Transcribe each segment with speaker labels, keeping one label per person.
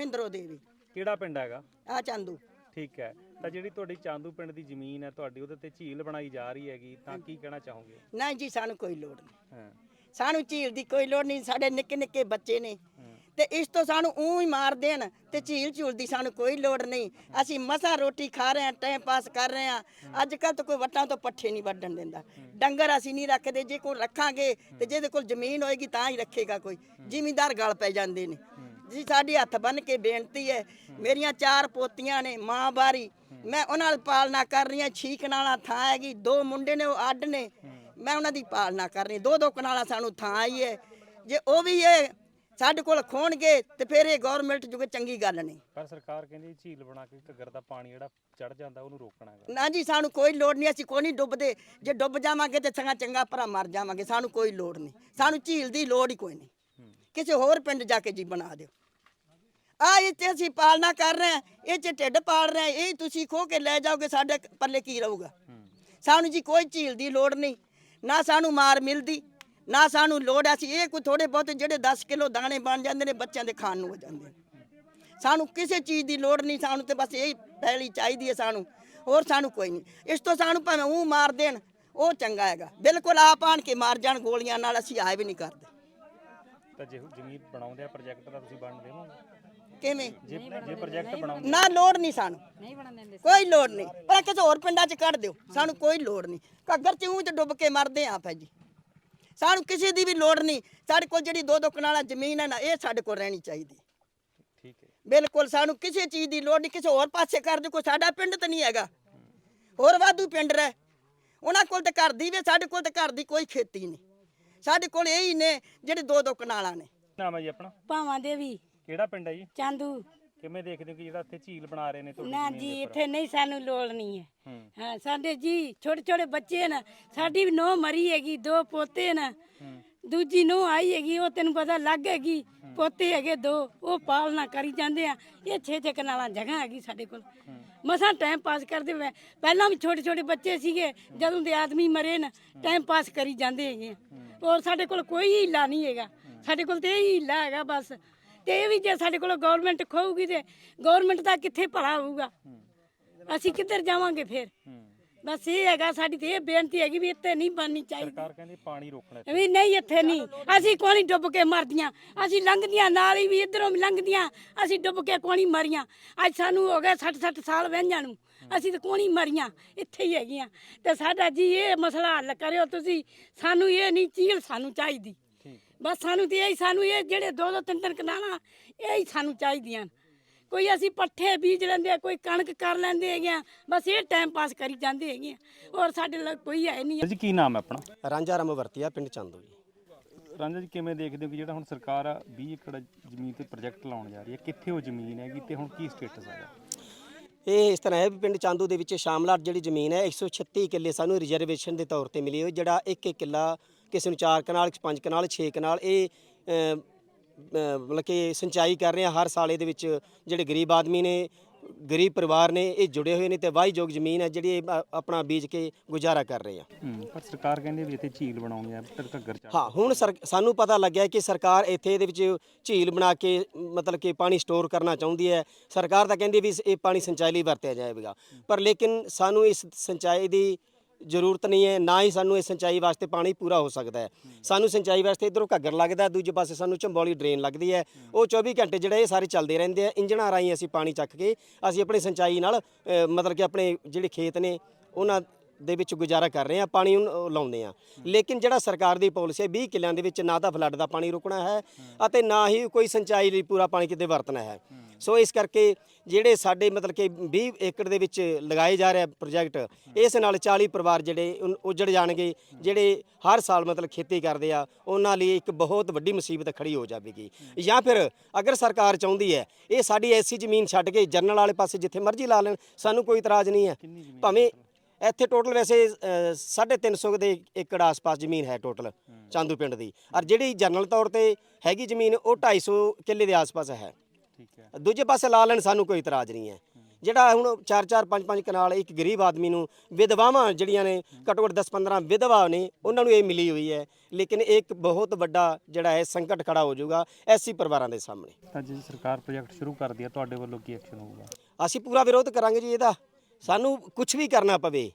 Speaker 1: ਇੰਦਰੋ ਦੇਵੀ।
Speaker 2: ਕਿਹੜਾ ਪਿੰਡ ਹੈਗਾ?
Speaker 1: ਆ ਚੰਦੂ।
Speaker 2: ਠੀਕ ਹੈ। ਤਾਂ ਜਿਹੜੀ ਤੁਹਾਡੀ ਚਾਂਦੂ ਪਿੰਡ ਦੀ ਜ਼ਮੀਨ ਹੈ ਤੁਹਾਡੀ ਉਹਦੇ ਤੇ ਝੀਲ ਬਣਾਈ ਜਾ ਰਹੀ ਹੈਗੀ ਤਾਂ ਕੀ ਕਹਿਣਾ ਚਾਹੋਗੇ?
Speaker 1: ਨਹੀਂ ਜੀ ਸਾਨੂੰ ਕੋਈ ਲੋੜ ਨਹੀਂ।
Speaker 2: ਹਾਂ।
Speaker 1: ਸਾਨੂੰ ਝੀਲ ਦੀ ਕੋਈ ਲੋੜ ਨਹੀਂ ਸਾਡੇ ਨਿੱਕੇ ਨਿੱਕੇ ਬੱਚੇ ਨੇ। ਤੇ ਇਸ ਤੋਂ ਸਾਨੂੰ ਊਂ ਹੀ ਮਾਰ ਦੇਣ ਤੇ ਝੀਲ ਝੂਲ ਦੀ ਸਾਨੂੰ ਕੋਈ ਲੋੜ ਨਹੀਂ। ਅਸੀਂ ਮਸਾ ਰੋਟੀ ਖਾ ਰਹੇ ਹਾਂ ਟਾਈਮ ਪਾਸ ਕਰ ਰਹੇ ਹਾਂ। ਅੱਜ ਕੱਲ ਤਾਂ ਕੋਈ ਵੱਟਾਂ ਤੋਂ ਪੱਠੇ ਨਹੀਂ ਵੱਢਣ ਦਿੰਦਾ। ਡੰਗਰ ਅਸੀਂ ਨਹੀਂ ਰੱਖਦੇ ਜੇ ਕੋਈ ਰੱਖਾਂਗੇ ਤੇ ਜਿਹਦੇ ਕੋਲ ਜ਼ਮੀਨ ਹੋਏਗੀ ਤਾਂ ਹੀ ਰੱਖੇਗਾ ਕੋਈ। ਜ਼ਿਮੀਂਦਾਰ ਗਲ ਪੈ ਜਾਂਦੇ ਨੇ। ਜੀ ਸਾਡੀ ਹੱਥ ਬੰਨ ਕੇ ਬੇਨਤੀ ਹੈ। ਮੇਰੀਆਂ ਚਾਰ ਪੋਤੀਆਂ ਨੇ ਮਾਂ ਬਾਰੀ। ਮੈਂ ਉਹਨਾਂ ਨਾਲ ਪਾਲਣਾ ਕਰ ਰਹੀ ਹਾਂ। ਛੀ ਕਨਾਲਾ ਥਾਂ ਹੈਗੀ। ਦੋ ਮੁੰਡੇ ਨੇ ਉਹ ਅੱਡ ਨੇ। ਮੈਂ ਉਹਨਾਂ ਦੀ ਪਾਲਣਾ ਕਰ ਰਹੀ ਦੋ ਦੋ ਕਨਾਲਾ ਸਾਨੂੰ ਥਾਂ ਆਈ ਹੈ। ਜੇ ਉਹ ਵੀ ਇਹ ਸਾਡੇ ਕੋਲ ਖੋਣਗੇ ਤੇ ਫਿਰ ਇਹ ਗਵਰਨਮੈਂਟ ਜੁਗੇ ਚੰਗੀ ਗੱਲ ਨਹੀਂ।
Speaker 2: ਪਰ ਸਰਕਾਰ ਕਹਿੰਦੀ ਝੀਲ ਬਣਾ ਕੇ ਘੱਗਰ ਦਾ ਪਾਣੀ ਜਿਹੜਾ ਚੜ ਜਾਂਦਾ ਉਹਨੂੰ ਰੋਕਣਾ ਹੈਗਾ।
Speaker 1: ਨਾ ਜੀ ਸਾਨੂੰ ਕੋਈ ਲੋੜ ਨਹੀਂ। ਅਸੀਂ ਕੋਈ ਨਹੀਂ ਡੁੱਬਦੇ। ਜੇ ਡੁੱਬ ਜਾਵਾਂਗੇ ਤੇ ਚੰਗਾ ਚੰਗਾ ਭਰਾ ਮਰ ਜਾਵਾਂਗੇ। ਸਾਨੂੰ ਕੋਈ ਲੋੜ ਨਹੀਂ। ਸਾਨੂੰ ਝੀਲ ਦੀ ਲੋੜ ਹੀ ਕੋਈ ਨਹੀਂ। ਕਿਸੇ ਹੋਰ ਪਿੰਡ ਜਾ ਕੇ ਜੀ ਬਣਾ ਦਿਓ। ਆ ਇਹ ਤੇ ਅਸੀਂ ਪਾਲਣਾ ਕਰ ਰਹੇ ਹਾਂ, ਇਹ ਚ ਢਿੱਡ ਪਾਲ ਰਹੇ ਹਾਂ, ਇਹ ਤੁਸੀਂ ਖੋ ਕੇ ਲੈ ਜਾਓਗੇ, ਸਾਡੇ ਪੱਲੇ ਕੀ ਰਹੂਗਾ? ਸਾਨੂੰ ਜੀ ਕੋਈ ਝੀਲ ਦੀ ਲੋੜ ਨਹੀਂ, ਨਾ ਸਾਨੂੰ ਮਾਰ ਮਿਲਦੀ, ਨਾ ਸਾਨੂੰ ਲੋੜ ਅਸੀਂ ਇਹ ਕੋਈ ਥੋੜੇ ਬਹੁਤ ਜਿਹੜੇ 10 ਕਿਲੋ ਦਾਣੇ ਬਣ ਜਾਂਦੇ ਨੇ, ਬੱਚਿਆਂ ਦੇ ਖਾਣ ਨੂੰ ਹੋ ਜਾਂਦੇ ਸਾਨੂੰ ਕਿਸੇ ਚੀਜ਼ ਦੀ ਲੋੜ ਨਹੀਂ, ਸਾਨੂੰ ਤੇ ਬਸ ਇਹ ਪੈਲੀ ਚਾਹੀਦੀ ਹੈ ਸਾਨੂੰ, ਹੋਰ ਸਾਨੂੰ ਕੋਈ ਨਹੀਂ। ਇਸ ਤੋਂ ਸਾਨੂੰ ਭਾਵੇਂ ਉਹ ਮਾਰ ਦੇਣ, ਉਹ ਚੰਗਾ ਹੈਗਾ। ਬਿਲਕੁਲ ਆਪ ਆਣ ਕੇ ਮਾਰ ਜਾਣ ਗੋਲੀਆਂ ਨਾਲ, ਅਸੀਂ ਆਏ ਵੀ ਨਹੀਂ ਕਰਦੇ।
Speaker 2: ਤਾਂ ਜੇ ਜ਼ਮੀਨ ਬਣਾਉਂਦੇ ਆ ਪ੍ਰੋਜੈਕਟ ਦਾ ਤੁਸੀਂ ਬਣ ਦੇਵੋਗੇ
Speaker 1: ਕਿਵੇਂ?
Speaker 2: ਜੇ ਪ੍ਰੋਜੈਕਟ ਬਣਾਉਂਦੇ
Speaker 1: ਨਾ ਲੋੜ ਨਹੀਂ ਸਾਨੂੰ।
Speaker 3: ਨਹੀਂ ਬਣਨ ਦਿੰਦੇ
Speaker 1: ਕੋਈ ਲੋੜ ਨਹੀਂ। ਪਰ ਕਿਸੇ ਹੋਰ ਪਿੰਡਾਂ 'ਚ ਕੱਢ ਦਿਓ। ਸਾਨੂੰ ਕੋਈ ਲੋੜ ਨਹੀਂ। ਘੱਗਰ 'ਚ ਊਂ ਡੁੱਬ ਕੇ ਮਰਦੇ ਆਂ ਆਪੇ ਜੀ। ਸਾਨੂੰ ਕਿਸੇ ਦੀ ਵੀ ਲੋੜ ਨਹੀਂ। ਸਾਡੇ ਕੋਲ ਜਿਹੜੀ ਦੋ ਦੋ ਕਨਾਲਾ ਜ਼ਮੀਨ ਹੈ ਨਾ ਇਹ ਸਾਡੇ ਕੋਲ ਰਹਿਣੀ ਚਾਹੀਦੀ।
Speaker 2: ਠੀਕ ਹੈ।
Speaker 1: ਬਿਲਕੁਲ ਸਾਨੂੰ ਕਿਸੇ ਚੀਜ਼ ਦੀ ਲੋੜ ਨਹੀਂ। ਕਿਸੇ ਹੋਰ ਪਾਸੇ ਕਰ ਦੇ ਕੋਈ ਸਾਡਾ ਪਿੰਡ ਤਾਂ ਨਹੀਂ ਹੈਗਾ। ਹੋਰ ਵਾਧੂ ਪਿੰਡ ਰਹਿ। ਉਹਨਾਂ ਕੋਲ ਤੇ ਘਰ ਦੀ ਵੀ ਸਾਡੇ ਕੋਲ ਤੇ ਘਰ ਦੀ ਕੋਈ ਖੇਤੀ ਨਹੀਂ। ਸਾਡੇ ਕੋਲ ਇਹ ਹੀ ਨੇ ਜਿਹੜੇ ਦੋ ਦੋ ਕਨਾਲਾਂ ਨੇ।
Speaker 2: ਨਾਮ ਹੈ ਜੀ ਆਪਣਾ?
Speaker 3: ਭਾਵਾਂ ਦੇ ਵੀ
Speaker 2: ਕਿਹੜਾ ਪਿੰਡ ਹੈ ਜੀ?
Speaker 3: ਚਾਂਦੂ।
Speaker 2: ਕਿਵੇਂ ਦੇਖਦੇ ਹੋ ਕਿ ਜਿਹੜਾ ਇੱਥੇ ਝੀਲ ਬਣਾ ਰਹੇ ਨੇ ਤੁਹਾਡੀ
Speaker 3: ਨਾ
Speaker 2: ਜ਼ਮੀਨ
Speaker 3: ਜੀ
Speaker 2: ਉੱਪਰ?
Speaker 3: ਇੱਥੇ ਨਹੀਂ ਸਾਨੂੰ ਲੋੜ ਨਹੀਂ ਹੈ।
Speaker 2: ਹੂੰ।
Speaker 3: ਹਾਂ ਸਾਡੇ ਜੀ ਛੋਟੇ ਛੋਟੇ ਬੱਚੇ ਨੇ ਸਾਡੀ ਵੀ ਨੋ ਮਰੀ ਹੈਗੀ ਦੋ ਪੋਤੇ ਨੇ
Speaker 2: ਹੂੰ।
Speaker 3: ਦੂਜੀ ਨੋ ਆਈ ਹੈਗੀ ਉਹ ਤੈਨੂੰ ਪਤਾ ਲੱਗ ਹੈਗੀ ਪੋਤੇ ਹੈਗੇ ਦੋ ਉਹ ਪਾਲਣਾ ਕਰੀ ਜਾਂਦੇ ਆ। ਇਹ ਛੇ ਛੇ ਕਨਾਲਾਂ ਜਗ੍ਹਾ ਹੈਗੀ ਸਾਡੇ ਕੋਲ। ਮਸਾਂ ਟਾਈਮ ਪਾਸ ਕਰਦੇ ਹੋਏ ਪਹਿਲਾਂ ਵੀ ਛੋਟੇ ਛੋਟੇ ਬੱਚੇ ਸੀਗੇ ਜਦੋਂ ਦੇ ਆਦਮੀ ਮਰੇ ਨਾ ਟਾਈਮ ਪਾਸ ਕਰੀ ਜਾਂਦੇ ਹੈਗੇ ਆ। ਔਰ ਸਾਡੇ ਕੋਲ ਕੋਈ ਹੀਲਾ ਨਹੀਂ ਹੈਗਾ। ਸਾਡੇ ਕੋਲ ਤੇ ਇਹ ਹੀਲਾ ਹੈਗਾ ਬਸ। ਤੇ ਇਹ ਵੀ ਜੇ ਸਾਡੇ ਕੋਲ ਗਵਰਨਮੈਂਟ ਖੋਊਗੀ ਤੇ ਗਵਰਨਮੈਂਟ ਦਾ ਕਿੱਥੇ ਭਲਾ ਹੋਊਗਾ? ਅਸੀਂ ਕਿੱਧਰ ਜਾਵਾਂਗੇ ਫਿਰ? ਬਸ ਇਹ ਹੈਗਾ ਸਾਡੀ ਤੇ ਇਹ ਬੇਨਤੀ ਹੈਗੀ ਵੀ ਇੱਥੇ ਨਹੀਂ ਬਣਨੀ ਚਾਹੀਦੀ।
Speaker 2: ਸਰਕਾਰ ਕਹਿੰਦੀ ਪਾਣੀ ਰੋਕਣਾ।
Speaker 3: ਵੀ ਨਹੀਂ ਇੱਥੇ ਨਹੀਂ। ਅਸੀਂ ਕੋਣੀ ਡੁੱਬ ਕੇ ਮਰਦੀਆਂ। ਅਸੀਂ ਲੰਘਦੀਆਂ ਨਾਲ ਹੀ ਵੀ ਇਧਰੋਂ ਵੀ ਲੰਘਦੀਆਂ। ਅਸੀਂ ਡੁੱਬ ਕੇ ਕੋਣੀ ਮਰੀਆਂ। ਅੱਜ ਸਾਨੂੰ ਹੋ ਗਿਆ 60 60 ਸਾਲ ਵਹਿੰਜਾਂ ਨੂੰ। ਅਸੀਂ ਤਾਂ ਕੋਣੀ ਮਰੀਆਂ। ਇੱਥੇ ਹੀ ਹੈਗੀਆਂ। ਤੇ ਸਾਡਾ ਜੀ ਇਹ ਮਸਲਾ ਹੱਲ ਕਰਿਓ ਤੁਸੀਂ। ਸਾਨੂੰ ਇਹ ਨਹੀਂ ਚੀਲ ਸਾਨੂੰ ਚਾਹੀਦੀ। ਬਸ ਸਾਨੂੰ ਤੇ ਇਹ ਸਾਨੂੰ ਇਹ ਜਿਹੜੇ ਦੋ ਦੋ ਤਿੰਨ ਤਿੰਨ ਕਨਾਲਾਂ ਇਹ ਹੀ ਸਾਨੂੰ ਚਾਹੀਦੀਆਂ। ਕੋਈ ਅਸੀਂ ਪੱਠੇ ਬੀਜ ਲੈਂਦੇ ਆ ਕੋਈ ਕਣਕ ਕਰ ਲੈਂਦੇ ਹੈਗੇ ਆ ਬਸ ਇਹ ਟਾਈਮ ਪਾਸ ਕਰੀ ਜਾਂਦੇ ਹੈਗੇ ਆ। ਔਰ ਸਾਡੇ ਲਈ ਕੋਈ ਹੈ ਨਹੀਂ
Speaker 2: ਜੀ ਕੀ ਨਾਮ ਹੈ ਆਪਣਾ?
Speaker 4: ਰਾਂਝਾ ਰਾਮ ਵਰਤੀਆ ਪਿੰਡ ਚੰਦੋ ਜੀ।
Speaker 2: ਰਾਂਝਾ ਜੀ ਕਿਵੇਂ ਦੇਖਦੇ ਹੋ ਕਿ ਜਿਹੜਾ ਹੁਣ ਸਰਕਾਰ ਆ 20 ਏਕੜ ਜ਼ਮੀਨ ਤੇ ਪ੍ਰੋਜੈਕਟ ਲਾਉਣ ਜਾ ਰਹੀ ਹੈ ਕਿੱਥੇ ਉਹ ਜ਼ਮੀਨ ਹੈਗੀ ਤੇ ਹੁਣ ਕੀ ਸਟੇਟਸ ਹੈਗਾ?
Speaker 4: ਇਹ ਇਸ ਤਰ੍ਹਾਂ ਹੈ ਵੀ ਪਿੰਡ ਚਾਂਦੋ ਦੇ ਵਿੱਚ ਸ਼ਾਮਲਾਟ ਜਿਹੜੀ ਜ਼ਮੀਨ ਹੈ 136 ਕਿੱਲੇ ਸਾਨੂੰ ਰਿਜ਼ਰਵੇਸ਼ਨ ਦੇ ਤੌਰ ਤੇ ਮਿਲੀ ਹੋਈ ਜਿਹੜਾ ਇੱਕ ਇੱਕ ਕਿੱਲਾ ਕਿਸੇ ਨੂੰ 4 ਕਨਾਲ 5 ਕਨਾਲ 6 ਕਨਾਲ ਇਹ ਮਤਲਬ ਕਿ ਸਿੰਚਾਈ ਕਰ ਰਹੇ ਆ ਹਰ ਸਾਲ ਇਹਦੇ ਵਿੱਚ ਜਿਹੜੇ ਗਰੀਬ ਆਦਮੀ ਨੇ ਗਰੀਬ ਪਰਿਵਾਰ ਨੇ ਇਹ ਜੁੜੇ ਹੋਏ ਨੇ ਤੇ ਵਾਹੀਯੋਗ ਜ਼ਮੀਨ ਹੈ ਜਿਹੜੀ ਆਪਣਾ ਬੀਜ ਕੇ ਗੁਜ਼ਾਰਾ ਕਰ ਰਹੇ ਆ।
Speaker 2: ਪਰ ਸਰਕਾਰ ਕਹਿੰਦੀ ਵੀ ਇੱਥੇ ਝੀਲ ਬਣਾਉਣੀ ਆ ਤੇ ਘੱਗਰ ਚਾ
Speaker 4: ਹਾਂ ਹੁਣ ਸਾਨੂੰ ਪਤਾ ਲੱਗਿਆ ਕਿ ਸਰਕਾਰ ਇੱਥੇ ਇਹਦੇ ਵਿੱਚ ਝੀਲ ਬਣਾ ਕੇ ਮਤਲਬ ਕਿ ਪਾਣੀ ਸਟੋਰ ਕਰਨਾ ਚਾਹੁੰਦੀ ਹੈ। ਸਰਕਾਰ ਤਾਂ ਕਹਿੰਦੀ ਵੀ ਇਹ ਪਾਣੀ ਸਿੰਚਾਈ ਲਈ ਵਰਤਿਆ ਜਾਏਗਾ। ਪਰ ਲੇਕਿਨ ਸਾਨੂੰ ਇਸ ਸਿੰਚਾਈ ਦੀ ਜ਼ਰੂਰਤ ਨਹੀਂ ਹੈ ਨਾ ਹੀ ਸਾਨੂੰ ਇਸ ਸਿੰਚਾਈ ਵਾਸਤੇ ਪਾਣੀ ਪੂਰਾ ਹੋ ਸਕਦਾ ਹੈ। ਸਾਨੂੰ ਸਿੰਚਾਈ ਵਾਸਤੇ ਇਧਰੋਂ ਘੱਗਰ ਲੱਗਦਾ ਦੂਜੇ ਪਾਸੇ ਸਾਨੂੰ ਚੰਬੋਲੀ ਡਰੇਨ ਲੱਗਦੀ ਹੈ। ਉਹ 24 ਘੰਟੇ ਜਿਹੜੇ ਇਹ ਸਾਰੇ ਚੱਲਦੇ ਰਹਿੰਦੇ ਆ ਇੰਜਣਾਂ ਰਾਹੀਂ ਅਸੀਂ ਪਾਣੀ ਚੱਕ ਕੇ ਅਸੀਂ ਆਪਣੀ ਸਿੰਚਾਈ ਨਾਲ ਅ, ਮਤਲਬ ਕਿ ਆਪਣੇ ਜਿਹੜੇ ਖੇਤ ਨੇ ਉਹਨਾਂ ਦੇ ਵਿੱਚ ਗੁਜ਼ਾਰਾ ਕਰ ਰਹੇ ਆ ਪਾਣੀ ਲਾਉਂਦੇ ਆ ਲੇਕਿਨ ਜਿਹੜਾ ਸਰਕਾਰ ਦੀ ਪਾਲਿਸੀ ਹੈ 20 ਕਿੱਲਿਆਂ ਦੇ ਵਿੱਚ ਨਾ ਤਾਂ ਫਲੱਡ ਦਾ ਪਾਣੀ ਰੁਕਣਾ ਹੈ ਅਤੇ ਨਾ ਹੀ ਕੋਈ ਸਿੰਚਾਈ ਲਈ ਪੂਰਾ ਪਾਣੀ ਕਿਤੇ ਵਰਤਣਾ ਹੈ। ਸੋ ਇਸ ਕਰਕੇ ਜਿਹੜੇ ਸਾਡੇ ਮਤਲਬ ਕਿ 20 ਏਕੜ ਦੇ ਵਿੱਚ ਲਗਾਏ ਜਾ ਰਿਹਾ ਪ੍ਰੋਜੈਕਟ ਇਸ ਨਾਲ 40 ਪਰਿਵਾਰ ਜਿਹੜੇ ਉਜੜ ਜਾਣਗੇ ਜਿਹੜੇ ਹਰ ਸਾਲ ਮਤਲਬ ਖੇਤੀ ਕਰਦੇ ਆ ਉਹਨਾਂ ਲਈ ਇੱਕ ਬਹੁਤ ਵੱਡੀ ਮੁਸੀਬਤ ਖੜੀ ਹੋ ਜਾਵੇਗੀ। ਜਾਂ ਫਿਰ ਅਗਰ ਸਰਕਾਰ ਚਾਹੁੰਦੀ ਹੈ ਇਹ ਸਾਡੀ ਐਸੀ ਜ਼ਮੀਨ ਛੱਡ ਕੇ ਜਨਰਲ ਵਾਲੇ ਪਾਸੇ ਜਿੱਥੇ ਮਰਜ਼ੀ ਲਾ ਲੈਣ ਸਾਨੂੰ ਕੋਈ ਇਤਰਾਜ਼ ਨਹੀਂ ਹੈ। ਭਾਵੇਂ ਇੱਥੇ ਟੋਟਲ ਵੈਸੇ 350 ਦੇ ਏਕੜ ਆਸ-ਪਾਸ ਜ਼ਮੀਨ ਹੈ ਟੋਟਲ ਚਾਂਦੂ ਪਿੰਡ ਦੀ। ਔਰ ਜਿਹੜੀ ਜਨਰਲ ਤੌਰ ਤੇ ਹੈਗੀ ਜ਼ਮੀਨ ਉਹ 250 ਕਿੱਲੇ ਦੇ ਆਸ-ਪਾਸ ਹੈ।
Speaker 2: ਠੀਕ ਹੈ।
Speaker 4: ਦੂਜੇ ਪਾਸੇ ਲਾ ਲੈਣ ਸਾਨੂੰ ਕੋਈ ਇਤਰਾਜ਼ ਨਹੀਂ ਹੈ। ਜਿਹੜਾ ਹੁਣ 4-4 5-5 ਕਨਾਲ ਇੱਕ ਗਰੀਬ ਆਦਮੀ ਨੂੰ ਵਿਧਵਾਵਾਂ ਜਿਹੜੀਆਂ ਨੇ ਘੱਟੋ ਘੱਟ 10-15 ਵਿਧਵਾ ਨੇ ਉਹਨਾਂ ਨੂੰ ਇਹ ਮਿਲੀ ਹੋਈ ਹੈ। ਲੇਕਿਨ ਇੱਕ ਬਹੁਤ ਵੱਡਾ ਜਿਹੜਾ ਹੈ ਸੰਕਟ ਖੜਾ ਹੋ ਜਾਊਗਾ ਐਸੀ ਪਰਿਵਾਰਾਂ ਦੇ ਸਾਹਮਣੇ।
Speaker 2: ਤਾਂ ਜੇ ਸਰਕਾਰ ਪ੍ਰੋਜੈਕਟ ਸ਼ੁਰੂ ਕਰਦੀ ਹੈ ਤੁਹਾਡੇ ਵੱਲੋਂ ਕੀ ਐਕਸ਼ਨ ਹੋਊਗਾ?
Speaker 4: ਅਸੀਂ ਪੂਰਾ ਵਿਰੋਧ ਕਰਾਂਗੇ ਜੀ ਇਹਦਾ। ਸਾਨੂੰ ਕੁਝ ਵੀ ਕਰਨਾ ਪਵੇ।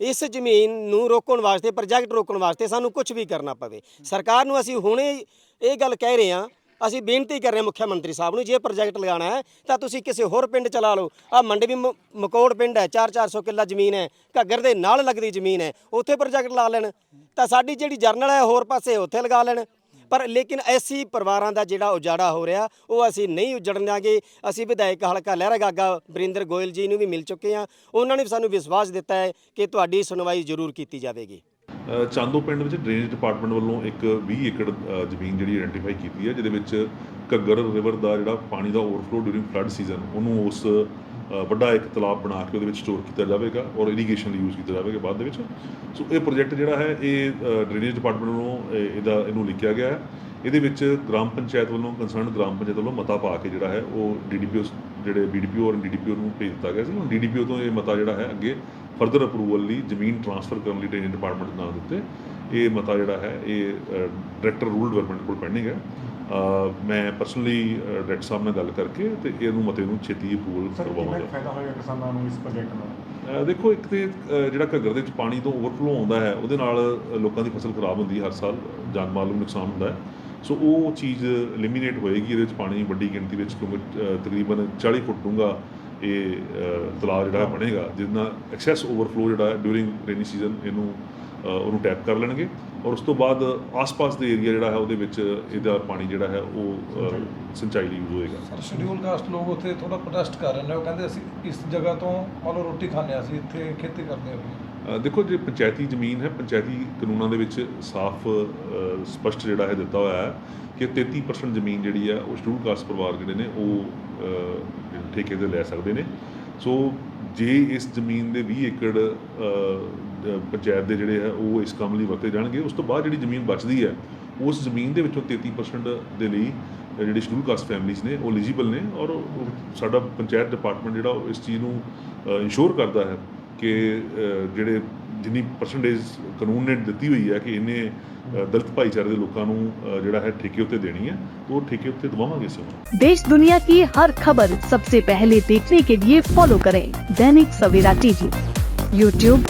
Speaker 4: ਇਸ ਜ਼ਮੀਨ ਨੂੰ ਰੋਕਣ ਵਾਸਤੇ, ਪ੍ਰੋਜੈਕਟ ਰੋਕਣ ਵਾਸਤੇ ਸਾਨੂੰ ਕੁਝ ਵੀ ਕਰਨਾ ਪਵੇ। ਸਰਕਾਰ ਨੂੰ ਅਸੀਂ ਹੁਣੇ ਇਹ ਗੱਲ ਕਹਿ ਰਹੇ ਹਾਂ, ਅਸੀਂ ਬੇਨਤੀ ਕਰ ਰਹੇ ਹਾਂ ਮੁੱਖ ਮੰਤਰੀ ਸਾਹਿਬ ਨੂੰ, ਜੇ ਪ੍ਰੋਜੈਕਟ ਲਗਾਉਣਾ ਹੈ, ਤਾਂ ਤੁਸੀਂ ਕਿਸੇ ਹੋਰ ਪਿੰਡ ਚਲਾ ਲਓ। ਆ ਮੰਡਵੀ ਵੀ ਮਕੌੜ ਪਿੰਡ ਹੈ 4-400 ਕਿੱਲਾ ਜ਼ਮੀਨ ਹੈ, ਘੱਗਰ ਦੇ ਨਾਲ ਲੱਗਦੀ ਜ਼ਮੀਨ ਹੈ, ਉੱਥੇ ਪ੍ਰੋਜੈਕਟ ਲਾ ਲੈਣ। ਤਾਂ ਸਾਡੀ ਜਿਹੜੀ ਜਰਨਲ ਹੈ, ਹੋਰ ਪਾਸੇ ਉੱਥੇ ਲਗਾ ਲੈਣ। ਪਰ ਲੇਕਿਨ ਐਸੀ ਪਰਿਵਾਰਾਂ ਦਾ ਜਿਹੜਾ ਉਜਾੜਾ ਹੋ ਰਿਹਾ, ਉਹ ਅਸੀਂ ਨਹੀਂ ਉਜੜਨ ਦਿਆਂਗੇ। ਅਸੀਂ ਵਿਧਾਇਕ ਹਲਕਾ ਲਹਿਰਾ ਗਾਗਾ ਬਰਿੰਦਰ ਗੋਇਲ ਜੀ ਨੂੰ ਵੀ ਮਿਲ ਚੁੱਕੇ ਹਾਂ। ਉਹਨਾਂ ਨੇ ਵੀ ਸਾਨੂੰ ਵਿਸ਼ਵਾਸ ਦਿੱਤਾ ਹੈ ਕਿ ਤੁਹਾਡੀ ਸੁਣਵਾਈ ਜ਼ਰੂਰ ਕੀਤੀ ਜਾਵੇਗੀ।
Speaker 5: ਚਾਂਦੋ ਪਿੰਡ ਵਿੱਚ ਡਰੇਨੇਜ ਡਿਪਾਰਟਮੈਂਟ ਵੱਲੋਂ ਇੱਕ 20 ਏਕੜ ਜ਼ਮੀਨ ਜਿਹੜੀ ਆਇਡੈਂਟੀਫਾਈ ਕੀਤੀ ਹੈ, ਜਿਹਦੇ ਵਿੱਚ ਘੱਗਰ ਰਿਵਰ ਦਾ ਜਿਹੜਾ ਪਾਣੀ ਦਾ ਓਵਰਫਲੋ ਡਿਊਰਿੰਗ ਫਲੱਡ ਸੀਜ਼ਨ ਉਹਨੂੰ ਉਸ ਵੱਡਾ ਇੱਕ ਤਲਾਬ ਬਣਾ ਕੇ ਉਹਦੇ ਵਿੱਚ ਸਟੋਰ ਕੀਤਾ ਜਾਵੇਗਾ ਔਰ ਇਰੀਗੇਸ਼ਨ ਲਈ ਯੂਜ਼ ਕੀਤਾ ਜਾਵੇਗਾ ਬਾਅਦ ਦੇ ਵਿੱਚ। ਸੋ ਇਹ ਪ੍ਰੋਜੈਕਟ ਜਿਹੜਾ ਹੈ, ਇਹ ਡਰੇਨੇਜ ਡਿਪਾਰਟਮੈਂਟ ਵੱਲੋਂ ਇਹਦਾ, ਇਹਨੂੰ ਲਿਖਿਆ ਗਿਆ ਹੈ। ਇਹਦੇ ਵਿੱਚ ਗ੍ਰਾਮ ਪੰਚਾਇਤ ਵੱਲੋਂ ਕੰਸਰਨ ਗ੍ਰਾਮ ਪੰਚਾਇਤ ਵੱਲੋਂ ਮਤਾ ਪਾ ਕੇ ਜਿਹੜਾ ਹੈ, ਉਹ ਡੀਡੀਪੀਓ ਜਿਹੜੇ ਬੀਡੀਪੀਓ ਔਰ ਡੀਡੀਪੀਓ ਨੂੰ ਭੇਜ ਦਿੱਤਾ ਗਿਆ ਸੀ। ਹੁਣ ਡੀਡੀਪੀਓ ਤੋਂ ਇਹ ਮਤਾ ਜਿਹੜਾ ਹੈ, ਅੱਗੇ ਫਰਦਰ ਅਪਰੂਵਲ ਲਈ, ਜ਼ਮੀਨ ਟ੍ਰਾਂਸਫਰ ਕਰਨ ਲਈ ਡਰੇਨੇਜ ਡਿਪਾਰਟਮੈਂਟ ਦੇ ਨਾਂ ਦੇ ਉੱਤੇ ਇਹ ਮਤਾ ਜਿਹੜਾ ਹੈ, ਇਹ ਡਾਇਰੈਕਟਰ ਰੂਰਲ ਡਿਵੈਲਪਮੈਂਟ ਕੋਲ ਪੈਂਡਿੰਗ ਹੈ। ਮੈਂ ਪਰਸਨਲੀ ਡਾਇਰੈਕਟਰ ਸਾਹਿਬ ਨਾਲ ਗੱਲ ਕਰਕੇ ਤੇ ਇਹਨੂੰ ਮਤੇ ਨੂੰ ਛੇਤੀ ਅਪਰੂਵਲ
Speaker 6: ਕਿੰਨਾ
Speaker 5: ਕਰਵਾਵਾਂਗਾ।
Speaker 6: ਕੁ ਫਾਇਦਾ ਹੋਏਗਾ ਕਿਸਾਨਾਂ ਨੂੰ ਇਸ ਪ੍ਰੋਜੈਕਟ ਨਾਲ?
Speaker 5: ਦੇਖੋ ਇੱਕ ਤੇ ਜਿਹੜਾ ਘੱਗਰ ਦੇ ਵਿੱਚ ਪਾਣੀ ਤੋਂ ਓਵਰਫਲੋ ਆਉਂਦਾ ਹੈ ਉਹਦੇ ਨਾਲ ਲੋਕਾਂ ਦੀ ਫਸਲ ਖਰਾਬ ਹੁੰਦੀ ਹੈ ਹਰ ਸਾਲ ਜਾਨ ਮਾਲ ਨੂੰ ਨੁਕਸਾਨ ਹੁੰਦਾ ਹੈ। ਸੋ ਉਹ ਚੀਜ਼ ਐਲੀਮੀਨੇਟ ਹੋਏਗੀ ਇਹਦੇ ਵਿੱਚ ਪਾਣੀ ਵੱਡੀ ਗਿਣਤੀ ਵਿੱਚ ਕਿਉਂਕਿ ਤਕਰੀਬਨ 40 ਫੁੱਟ ਡੂੰਘਾ ਇਹ ਅ, ਤਲਾਅ ਜਿਹੜਾ ਬਣੇਗਾ ਜਿਸ ਨਾਲ ਐਕਸੈਸ ਓਵਰਫਲੋ ਜਿਹੜਾ ਡਿਊਰਿੰਗ ਰੇਨੀ ਸੀਜ਼ਨ ਇਹਨੂੰ ਉਹਨੂੰ ਟੈਪ ਕਰ ਲੈਣਗੇ ਔਰ ਉਸ ਤੋਂ ਬਾਅਦ ਆਸ-ਪਾਸ ਦੇ ਏਰੀਆ ਜਿਹੜਾ ਹੈ ਉਹਦੇ ਵਿੱਚ ਇਹਦਾ ਪਾਣੀ ਜਿਹੜਾ ਹੈ ਉਹ ਸਿੰਚਾਈ ਲਈ ਯੂਜ਼ ਹੋਏਗਾ।
Speaker 7: ਸਰ ਸ਼ਡਿਊਲ ਕਾਸਟ ਲੋਕ ਉੱਥੇ ਥੋੜਾ ਪ੍ਰੋਟੈਸਟ ਕਰ ਰਹੇ ਨੇ। ਉਹ ਕਹਿੰਦੇ ਅਸੀਂ ਇਸ ਜਗ੍ਹਾ ਤੋਂ ਮੰਨ ਲਓ ਰੋਟੀ ਖਾਂਦੇ ਅਸੀਂ ਇੱਥੇ ਖੇਤੀ ਕਰਦੇ ਹਾਂ
Speaker 5: ਦੇਖੋ ਜੇ ਪੰਚਾਇਤੀ ਜ਼ਮੀਨ ਹੈ ਪੰਚਾਇਤੀ ਕਾਨੂੰਨਾਂ ਦੇ ਵਿੱਚ ਸਾਫ਼ ਸਪਸ਼ਟ ਜਿਹੜਾ ਹੈ ਦਿੱਤਾ ਹੋਇਆ ਹੈ ਕਿ 33% ਜ਼ਮੀਨ ਜਿਹੜੀ ਹੈ ਉਹ ਸ਼ਡਿਊਲ ਕਾਸਟ ਪਰਿਵਾਰ ਜਿਹੜੇ ਨੇ ਉਹ ਠੇਕੇ ਤੇ ਲੈ ਸਕਦੇ ਨੇ। ਸੋ ਜੇ ਇਸ ਜ਼ਮੀਨ ਦੇ 20 ਏਕੜ ਪੰਚਾਇਤ ਦੇ ਜਿਹੜੇ ਹੈ ਉਹ ਇਸ ਕੰਮ ਲਈ ਵਰਤੇ ਜਾਣਗੇ ਉਸ ਤੋਂ ਬਾਅਦ ਜਿਹੜੀ ਜ਼ਮੀਨ ਬਚਦੀ ਹੈ ਉਸ ਜ਼ਮੀਨ ਦੇ ਵਿੱਚੋਂ 33% ਦੇ ਲਈ ਜਿਹੜੇ ਸ਼ਡਿਊਲ ਕਾਸਟ ਫੈਮਿਲੀਜ਼ ਨੇ ਉਹ ਐਲੀਜੀਬਲ ਨੇ ਔਰ ਉਹ ਸਾਡਾ ਪੰਚਾਇਤ ਡਿਪਾਰਟਮੈਂਟ ਜਿਹੜਾ ਉਹ ਇਸ ਚੀਜ਼ ਨੂੰ ਇਨਸ਼ੋਰ ਕਰਦਾ ਹੈ ਕਿ ਅ, ਜਿਹੜੇ ਜਿੰਨੀ ਪਰਸੈਂਟੇਜ ਕਾਨੂੰਨ ਨੇ ਦਿੱਤੀ ਹੋਈ ਹੈ ਕਿ ਇਹਨੇ ਅ, ਦਲਿਤ ਭਾਈਚਾਰੇ ਦੇ ਲੋਕਾਂ ਨੂੰ ਅ, ਜਿਹੜਾ ਹੈ ਠੇਕੇ ਉੱਤੇ ਦੇਣੀ ਹੈ ਉਹ ਠੇਕੇ ਉੱਤੇ ਦਵਾਵਾਂਗੇ ਅਸੀਂ ਉਹਨਾਂ ਨੂੰ।
Speaker 8: देश दुनिया की हर खबर सबसे पहले देखने के लिए फॉलो करें दैनिक सवेरा टीवी यूट्यूब